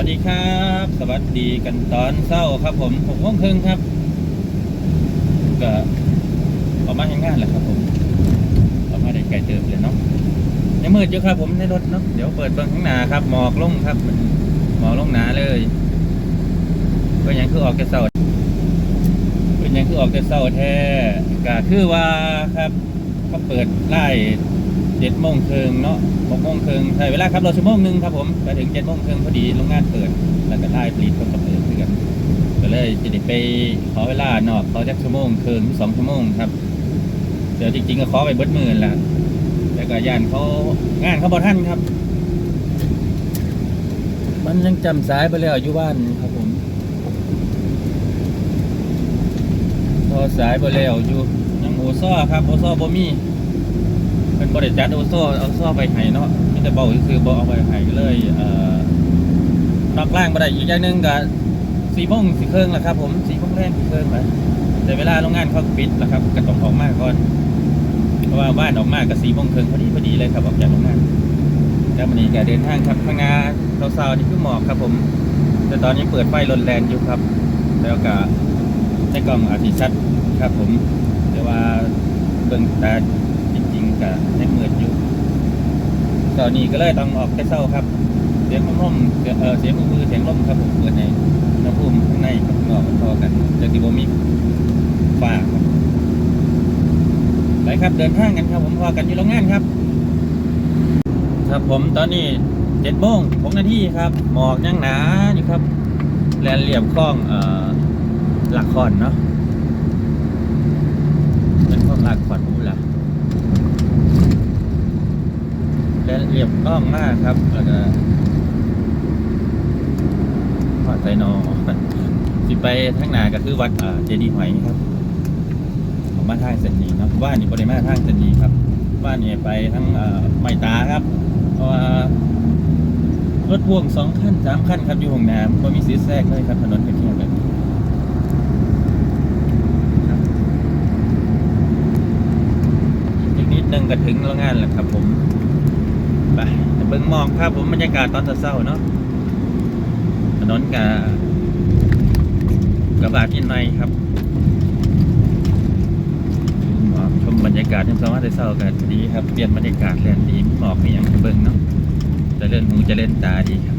วัสดีครับ สวัสดีกันตอนเช้าครับ ผมหกโมงครึ่งครับก็ออกมาทำงานแหละครับ ผมออกมาได้ไกลเติมเลยเนาะยังมืดอยู่ครับ ผมในรถเนาะเดี๋ยวเปิดเบิ้งข้างหน้าครับหมอกลงครับมันหมอกลงหนาเลยเป็นยังคือออกแต่เช้าเป็นยังคือออกแต่เช้าแท้ก็คือว่าครับเขาเปิดไล่ เจ็ดโมงครึ่งเนาะหกโมงครึ่งใช้เวลาครับเราชั่วโมงหนึ่งครับผมไปถึงเจ็ดโมงครึ่งพอดีโรงงานเปิด แล้วก็ไล่ผลิตคนกับเปิดเพื่อนก็เลยจะได้ไปขอเวลานอกเขาจักชั่วโมงครึ่งสองชั่วโมงครับ เดี๋ยวจริงๆก็ขอไปเบิดหมื่นละแต่ก็ยานเขางานเขาบอท่านครับ มันยังจำสายไปแล้วอยู่บ้านครับผมพอสายไปแล้วอยู่ยังโอซ่อครับโอซ่อบ่มี เป็นบริจัดโอซ่เอาโซ่ไปให้เนาะไมแต่จะเบาคือบ่เอาไปให้ก็เลยเอ่อนอกล่างมาได้อีกอย่างหนึ่งก็สี่โมงสี่เครื่องแหละครับ ผมสี่โมงแรกสี่เครื่องไปแต่เวลาโรงงานเขาปิดแล้วครับก็ต้องออกมากก่อนเพราะว่าบ้านออกมาก็สี่โมงครึ่งพอดีพอดีเลยครับออกจากโรงงานแล้ววันนี้ก็เดินทางครับข้างหน้าเศร้าๆนี่คือหมอกครับผม แต่ตอนนี้เปิดไฟลนแรงอยู่ครับ แล้วก็ในกล้องอาทิชัดครับผมแต่ว่าเบิ่งตา ริงๆกับในมืดอยู่ตอนนี้ก็เลยต้องออกแต่เศร้าครับ เสียงลมเออเสียงมือเสียงลมครับผมเปิดในน้ำพุ่มข้างในข้างนอกมันพอกันจะที่บ่มีฝาครับไปครับเดินทางกันครับ ผมพอกันอยู่โรงงานครับ ครับผมตอนนี้เจ็ดโมงหกนาทีครับหมอกยังหนาอยู่ครับแลนเหลี่ยมคลองเอ่อหลักคอนเนาะเป็นคลองหลักคอน พูดละแลนเหลี่ยมคลองมากครับแล้วก็พอดไซนอสิไปทางหนาก็คือวัดเจดีย์หอยครับของบ้านทางเซนนีเนาะบ้านนี่บริมาทางเซนนีครับบ้านนี่ไปทั้งอ่อไม่ตาครับ เพราะว่ารถพ่วงสองขั้นสามขั้นครับอยู่ห้องน้ำก็มีสีแทรกเลยครับถนนเป็นแค่แบบนี้อีกนิดนึงก็ถึงโรงงานแล้วครับผม ไปเบิ่งหมอกครับผมบรรยากาศตอนเช้าเนาะถนนกะกระบาดยินในครับชมบรรยากาศยังสามารถได้เศร้ากันดีครับเปลี่ยนบรรยากาศแลนดีหมอกมีอย่างเบิ่งเนาะจะเล่นหูจะเล่นตาดีครับ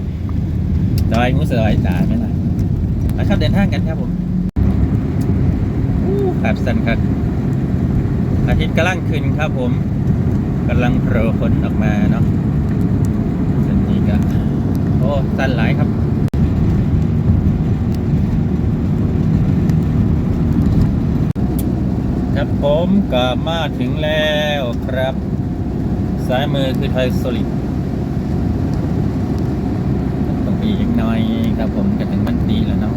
สบายหูสบายตาไหมล่ะไปครับเดินทางกันครับผมขาดสันครับอาทิตย์กำลังขึ้นครับผมกำลังโผล่พ้นออกมาเนาะ สั้นหลายครับครับผมก็มาถึงแล้วครับ ซ้ายมือคือไทยโซลิดต้องปีอีกหน่อยครับผมก็ถึงมันดีแล้วเนาะ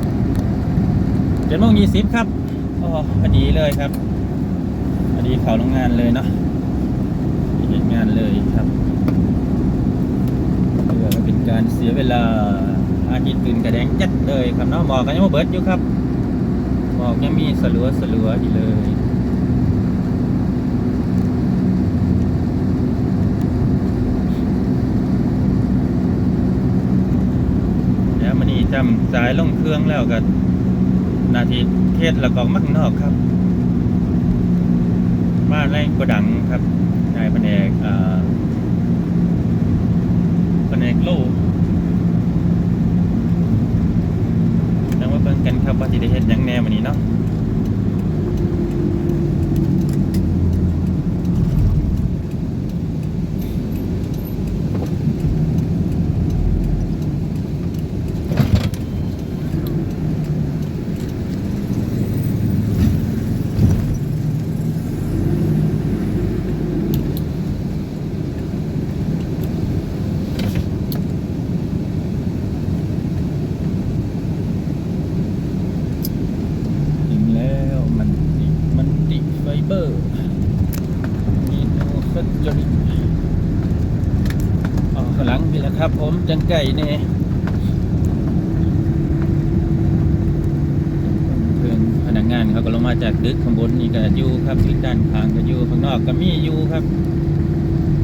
เจ็ดโมงยี่สิบครับโอ้พอดีเลยครับพอดีเข้าโรงงานเลยเนาะเห็นงานเลยครับเพื่อเป็น การเสียเวลาอาทิตย์ตื่นกระแดงจัดเลยครับเนาะหมอกกันยังมาเบิดอยู่ครับหมอกยังมีสลัวสลัวอยู่เลยเดี๋ยวมันนี่จำสายลงเครื่องแล้วกันนาทีเทศแล้วก็มักนอกครับ บ้านไร่กระดังครับนายแผนกอ่าแผนกโลแล้วมาเบิ่ง กันครับว่าจะได้เฮ็ดหยังแน่วันนี้เนาะ ถึงแล้วมันติมันติไฟเบอร์มีโนเฟคจอริอ๋อข้างหลังนี่แหละครับ ผม จังไก่เนี่ยเพื่อนพนักงานเขาก็ลงมาจากดึกข้างบนนี่ก็อยู่ครับที่ด้านข้างก็อยู่ข้างนอกก็มีอยู่ครับ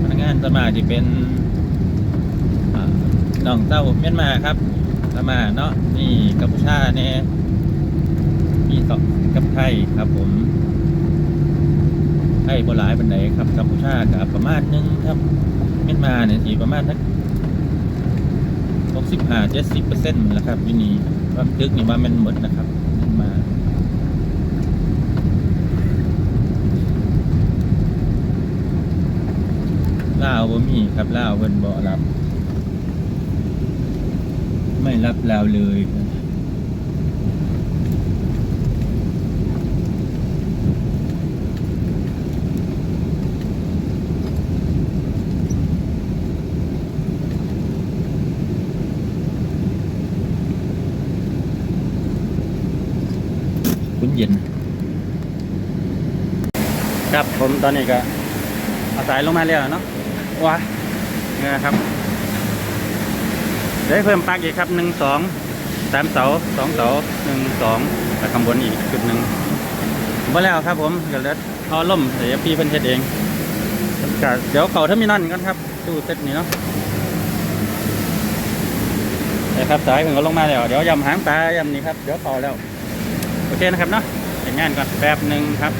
พนักงานสมากที่เป็นน้องเต้าเมียนมาครับสมาเนาะนี่กัมพูชาแน่มีสองกับไทยครับผมไทยโบหลายบันไดครับกัมพูชากับประมาณหนึงครับเมียนมาเนี่ยสีประมาณนัก สิบห้าเจ็ดสิบเปอร์เซ็นต์แล้วครับวินีว่าตึกนี่ว่ามันหมดนะครับเมียนมาล่าวบ่มีครับล่าวเพิ่นบ่รับ ไม่รับลาวเลยครับน ครับ ผมตอนนี้ก็เอาสายลงมาแล้วเนาะว้าเนี่ยครับได้เพิ่มปลั๊กอีกครับหนึ่งสองสามเสาสองเสาหนึ่งสองแล้วข้างบนอีกจุดหนึ่งมดแล้วครับ ผมเดี๋ยวเอาล่มเดี๋ยวพี่เพิ่นเฮ็ดเองเดี๋ยวเขาถ้ามีนั่นกันครับตู้เซตนี้เนาะนะครับสายเพิ่นก็ลงมาแล้วเดี๋ยวยำหางปลายำนี้ครับเดี๋ยวต่อแล้ว โอเคนะครับเนาะเห็นงานก่อนแป๊บหนึ่งครับ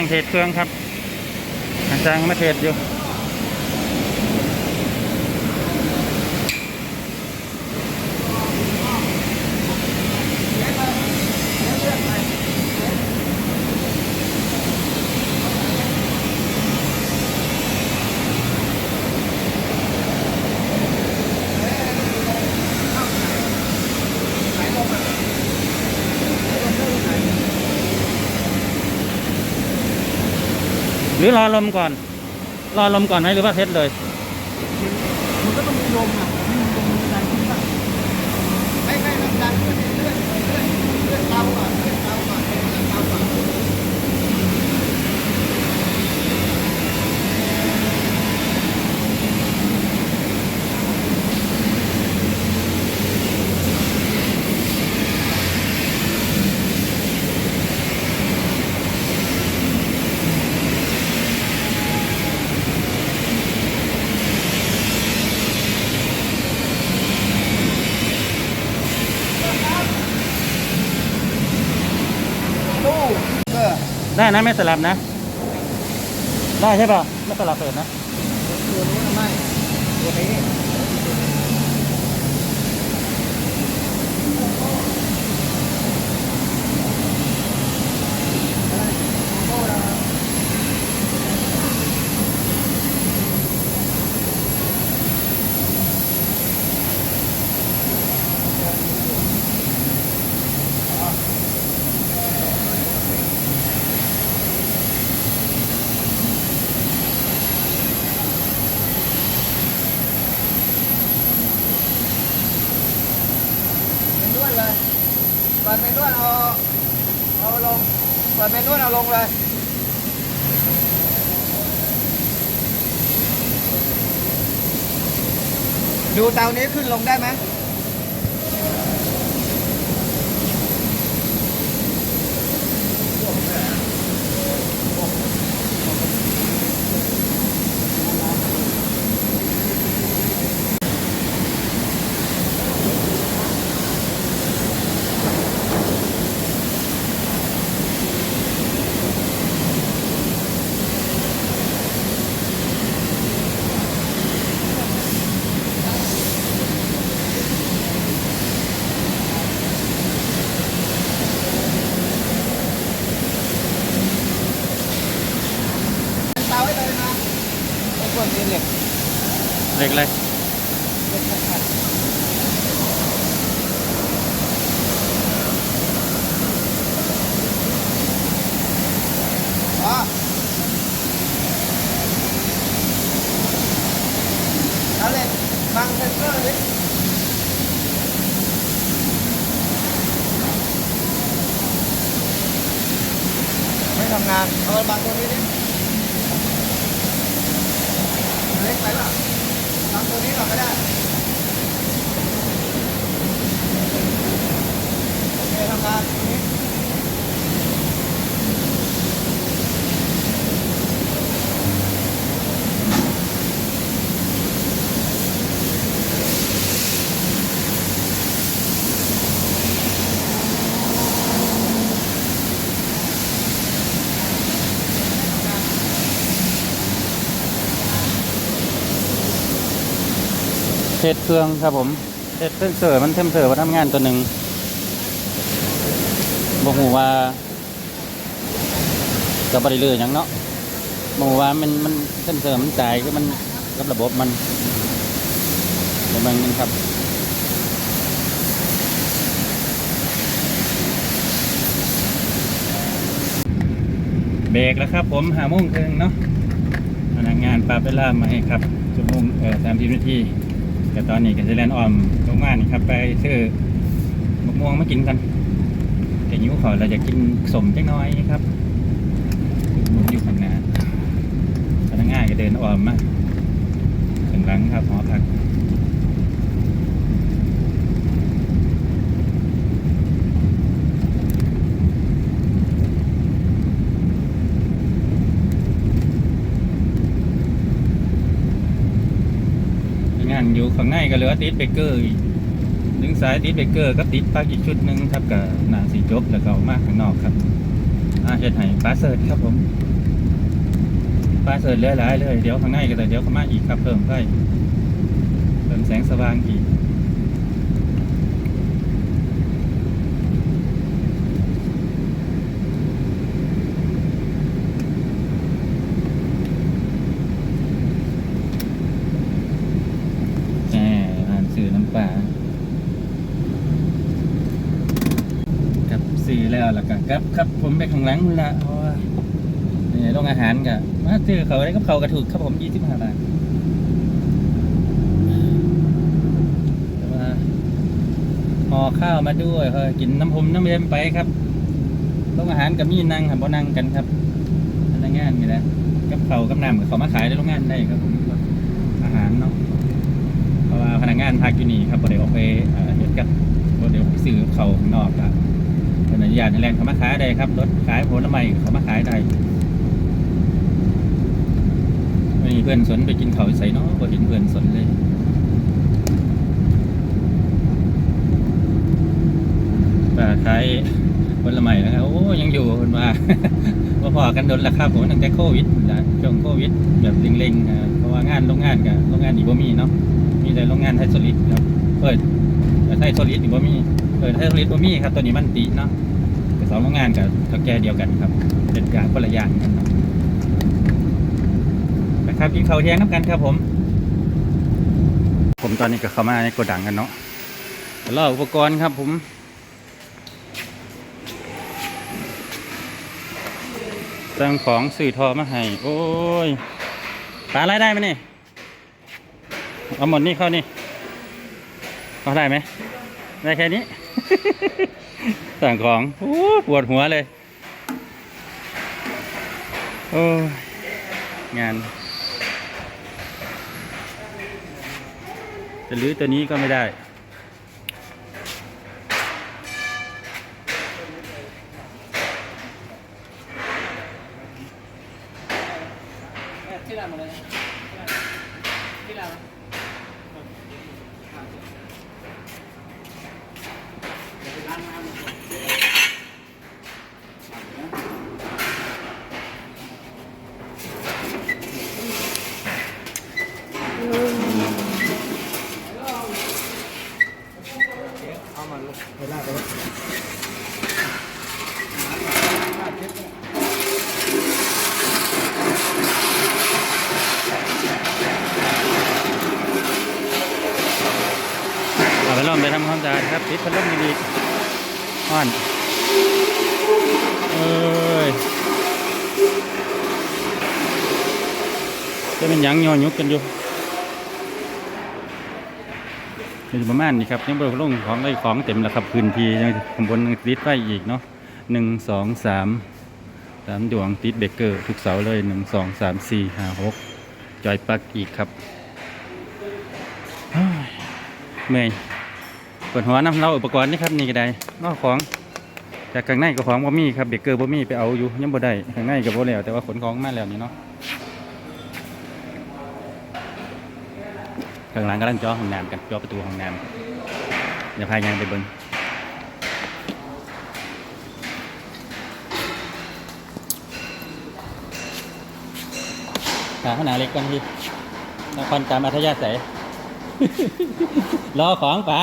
างเทศเครื่องครับอาจารย์มาเทศอยู่ หรือรอลมก่อน รอลมก่อนไหมหรือว่าเทสเลย มันก็ต้องมีลมอะมีลมมีการขึ้นบ้าง ไม่ไม่ไม่ดันเลื่อนเลื่อนเลื่อนเลื่อนเตาก่อนเลื่อนเตาก่อนเลื่อนเตาก่อน ตู้เออ ได้ นะไม่สลับนะ ได้ใช่ป่ะไม่สลับเปิดนะตัวนู้นไม่ตัวนี้วดเลยเปิดเป็นนวดเอาเอาลงเปิดเป็นนวดเอา ลงเลยดูเตานี้ขึ้นลงได้ไหมเตาให้เลยนะไอ้พวกนี้เหล็ก เหล็กเลย เหล็กขัดอ๋อเอาเหล็กบังเซนเซอร์ดิไม่ทำงาน เอาไปบังตัวนี้ดิเล็กไปป่ะบังตัวนี้ก่อนก็ได้ โอเคทำงานตัวนี้ เทศเครื่องครับผมเทศเซนเซอร์มันเทมเซอร์มาทำงานตัวหนึ่งบอกหูว่ากับบริเลืออย่างเนาะบอกหูว่ามันมันเซนเซอร์มันจ่ายก็มันกับระบบมันเดี๋ยวมันกันครับเเบรกแล้วครับผมหาโมงครึ่งเนาะพนักงานปรับเวลามาให้ครับชั่วโมงเอ่อสามสิบนาที แต่ตอนนี้ก็จะเลนออมลงมานนี่ครับ ไปซื้อมะม่วงมากินกันแต่ยิ้วขอเราจะกินสมจังน้อยครับมุมอยู่ข้างหน้าพนักงานก็เดินออมมาถึงหลังครับหอพัก อยู่ข้างในก็เหลือติดเบเกอร์ดึงสายติดเบเกอร์ก็ติดปลั๊กอีกชุดหนึ่งครับกับหนาสีจบแล้วก็มากข้างนอกครับอาเฮ็ดให้ปลาเสิร์ชครับผมปลาเสิร์ชเหลือหลายเลยเดี๋ยวข้างในก็แต่เดี๋ยวเข้ามาอีกครับเพิ่มไปเพิ่มแสงสว่างอีกแหมอ่านสื่อน้ำ ปลาครับสื่แล้วล่ะกันครับครับผมไปข้างหลังนู่นละเพราะว่าเนี่ยโรงอาหารกับมาซื้อเขาได้กับเขากระถูกครับผมยี่สิบห้าบาทแต่ว่าห่อข้าวมาด้วยเออกินน้ำพมน้ำเย็นไปครับโรงอาหารกับมีนั่งครับบ่นั่งกันครับพนักงานมีแล้วกับเขากับน้ำกับเขามาขายในโรงงานได้ครับผมอาหารเนาะ เพนักงานพักอยู่นี่ครับบ่ได้ออกไปเอ่อเฮ็ดกับบ่ได้ออกไปซื้อเขาข้างนอกครับเป็นนุญาตให้แรงเขามาขายได้ครับรถขายผลไม้เขามาขายได้วันนี้เพื่อนสนไปกินเขาใส่เนาะบ่เห็นเพื่อนสนเลยป้าขายผลไม้นะครับโอ้ยังอยู่คนมามาพอกันโดนราคาผมตั้งแต่โควิดช่วงโควิดแบบเล็งๆเพราะว่างานโรงงานกับโรงงานอีบ่มีเนาะ มีแต่โรงงานไทยโซลิดครับเปิดไทยโซลิดอยู่บ่มีเปิดไทยโซลิดบ่มีครับตัวนี้มันติเนาะสองโรงงานกับทแกเดียวกันครับเป็นการคนละอย่างกันนะนะครับกินข้าวเที่ยงน้ำกันครับผม ผมตอนนี้ก็เข้ามาในโกดังกันเนาะรออุปกรณ์ครับผมสั่งของสื่อทอมาให้ โอ้ยปลาไรได้ไหมเนี่ย เอาหมดนี่เข้านี่เอาได้ไหมได้แค่นี้ สั่งของอปวดหัวเลย โอ้ยงานจะลื้อตัวนี้ก็ไม่ได้ ที่ร้านหมดเลยที่ร้าน เอาไปลองไปทำความสะอาดครับปิดพัดลมดีๆอ่อนเอ้ย จะเป็นยังยอยุกกันอยู่เป็นประมาณนี้ครับยังบริลงของไอ้ของเต็มแล้วครับพื้นที่ยังข้างบนติดไฟอีกเนาะหนึ่งสองสามสามดวงติดเบเกอร์ทุกเสาเลยหนึ่งสองสามสี่ห้าหกจอยปักอีกครับเฮ้ยเมยเปิดหัวน้ำเราอุปกรณ์นี่ครับนี่ก็ได้นอกของจากข้างในก็ของบ่มีครับเบเกอร์บ่มีไปเอาอยู่ยังบ่ได้ข้างในก็บ่แล้วแต่ว่าขนของมาแล้วนี่เนาะ ข้างหลังกำลังจ่อห้องน้ำกันจ่อประตูห้องน้ำเดี๋ยวพายางไปเบิ่งหาขนาดเล็กกันพี่นครตามอัธยาศัยรอของปะ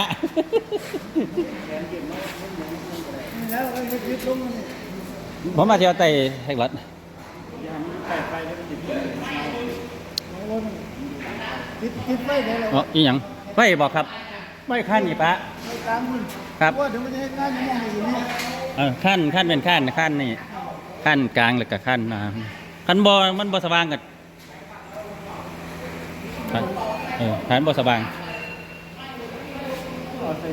แล้วไอ้ยึดลงมันผมมาเที่ยวไต่แท็กรถ ติดติดไว้เลยเราอ๋ออีหยังไฟบอกครับไฟขั้นนี่ปะไม่ตามมันครับว่าถึงมันจะให้งานยังไงอยู่นี่เออขั้นขั้นเป็นขั้นขั้นนี่ขขั้นกลางแล้วก็ขั้นน้ำขั้นบอมันบอสว่างกันขั้นเออขั้นบอสว่างเอาใส่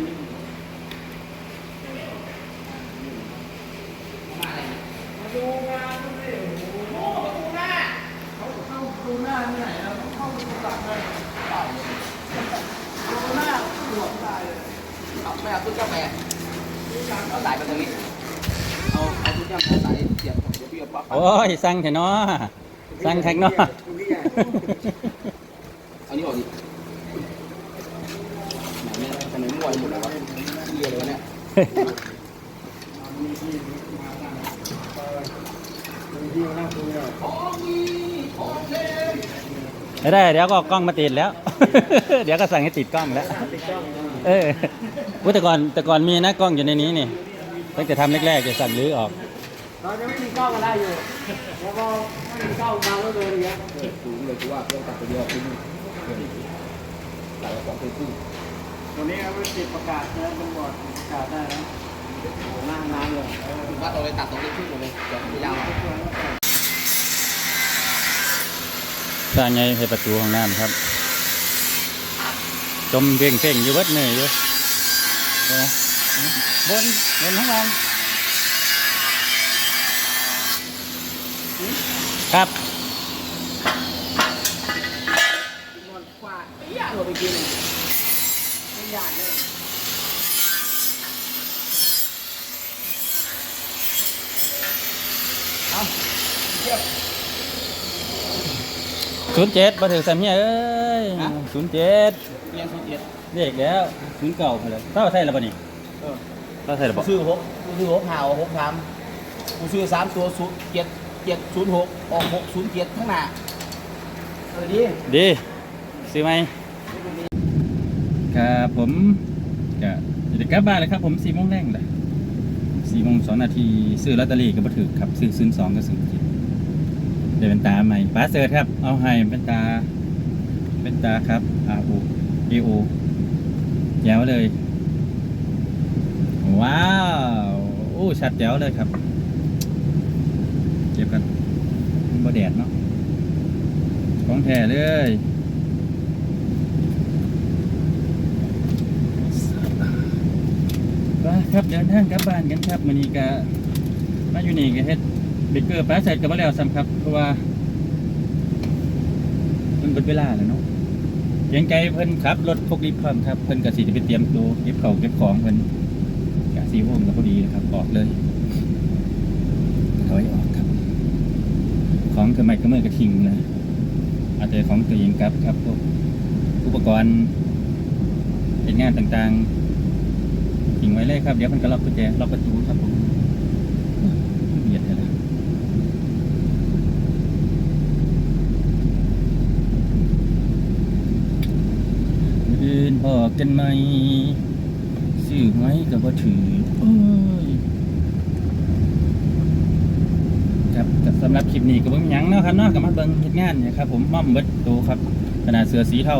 เอาไม่เอาตุ้นเจ้าแม่ เอาสายไปตรงนี้ เอาเอาตุ้นเจ้าแม่สายเสียบเดี๋ยวพี่เอาปั๊บโอ้ยสั่งเถอะเนาะสั่งแข่งเนาะเอานี่ออกดิไหนเนี่ยทำไมมั่วไปหมดเลยวะเรียเลยวะเนี่ย ไม่ได้ เดี๋ยวก็กล้องมาติดแล้ว เดี๋ยวก็สั่งให้ติดกล้องแล้วติดกล้องเอออุ๊ยแต่ก่อนแต่ก่อนมีนะกล้องอยู่ในนี้นี่ตั้งแต่ทำแรกๆจะสั่งรื้อออกเราจะไม่มีกล้องอะไรอยู่แล้วก็ไม่มีกล้องมาแล้วเลยอย่างเงี้ยสูงเลยกูว่าเครื่องตัดตัวเดียวขึ้นตัดสองครึ่งวันนี้เราติดประกาศนะตำรวจประกาศได้นะหน้าน้ำเลยถูกว่าเราเลยตัดสองครึ่งหมดเลยเดี๋ยวไม่ยาว สร้างไงให้ประตูห้องน้ำครับ จมเพ่งเพ่งอยู่วัดเหนื่อยอยู่บนบนห้องล่าครับ กว่าไอ้ยาเราไปกินไม่ยากเลย ศูนย์เจ็ดมาถึงสามเฮียเอ้ยศูนย์เจ็ดเรียนสุดเย็ดเรียกแล้วศูนย์เก่าไปเลยเท่าใช่แล้วปะนี่เออเท่าใช่แล้วปะซื้อหกกูซื้อหกหาวหกทำกูซื้อสามตัวศูนย์เจ็ดเจ็ดศูนย์หกออกหกศูนย์เจ็ดข้างหน้าเออดีดีซื้อไหมครับผมจะจะกลับบ้านเลยครับผมสี่โมงแรงเลยสี่โมงสองนาทีซื้อลอตเตอรี่ก็มาถือครับซื้อซื้อสองก็ซื้อกินเดี๋ ยวเป็นตาใหม่ป้าเสิร์ชครับ เอาให้เป็นตา เป็นตาครับ R O A O แจ๋วเลย ว้าวโอ้ชัดแจ๋วเลยครับ เก็บกันบ่แดดเนาะของแท้เลยครับเดินทางกลับบ้านกันครับมันนี้ก็มาอยู่นี่ก็เฮ็ด เบเกอร์ปลาใส่กับมาแล้วซ้ำครับเพราะว่ามันเบิดเวลาแล้วเนาะเกียงไกลเพิ่นขับรถพกลิฟต์พร้อมครับเพิ่นก็สิจะไปเตรียมตัวเก็บของเก็บของเพิ่นกะสีโมงก็พอดีนะครับออกเลยถอยออกครับ ของคือไม่ก็มือกระทิงเลยอาจจะของตัวเองครับครับพวกอุปกรณ์เป็นงานต่างๆทิ้งไว้เลยครับ เดี๋ยวมันก็ล็อกกุญแจล็อกประตูครับผมเบียดเลยอื่นพอ กันไหมซื้อไว้ก็บ่ถือโอ้ยครับก็สำหรับคลิปนี้ก็เบิ่งยังเนาะครับเนาะก็มาเบิ่งเฮ็ดงานเนี่ยครับผมม่อมเบิดโตครับขนาดเสือสีเทา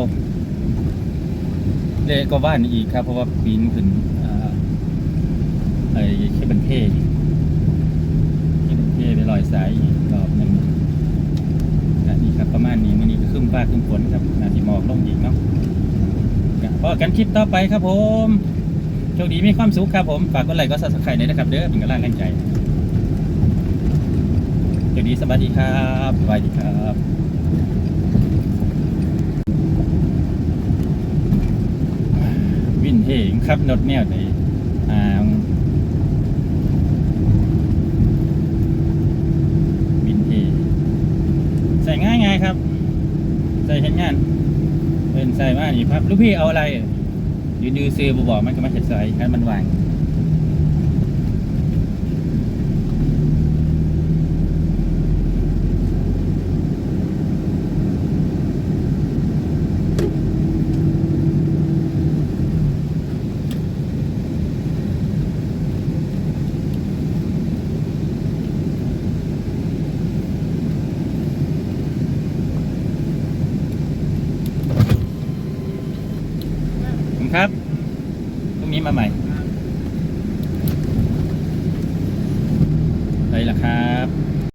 เลก็ว่านอีกครับ เพราะว่าปีนขึ้นอ่าไอ้เคบันเพ่เคบันเพ่ไปลอยสายอีกรอบนึงนนี้ครับประมาณนี้มื้อนี้ก็ครึ้มฟ้าครึ้มฝนครับนาทีหมอกลงอีกเนาะ พอกันคลิปต่อไปครับผมโชคดีมีความสุขครับผม ฝากกดไลค์กด Subscribe ด้วยนะครับ เด้อเป็นกำลังแรงใจสวัสดีสวัสดีครับสวัสดีครับวินเหงครับนดแนวไหนอ่าวินเทจใส่ง่ายไงายครับ ใส่เห็นงานเป็น ใส่มานี่ครับลูกพี่เอาอะไรยืนดูซื้อบ่บอกมันก็มาเห็ดใส่ให้มันวาง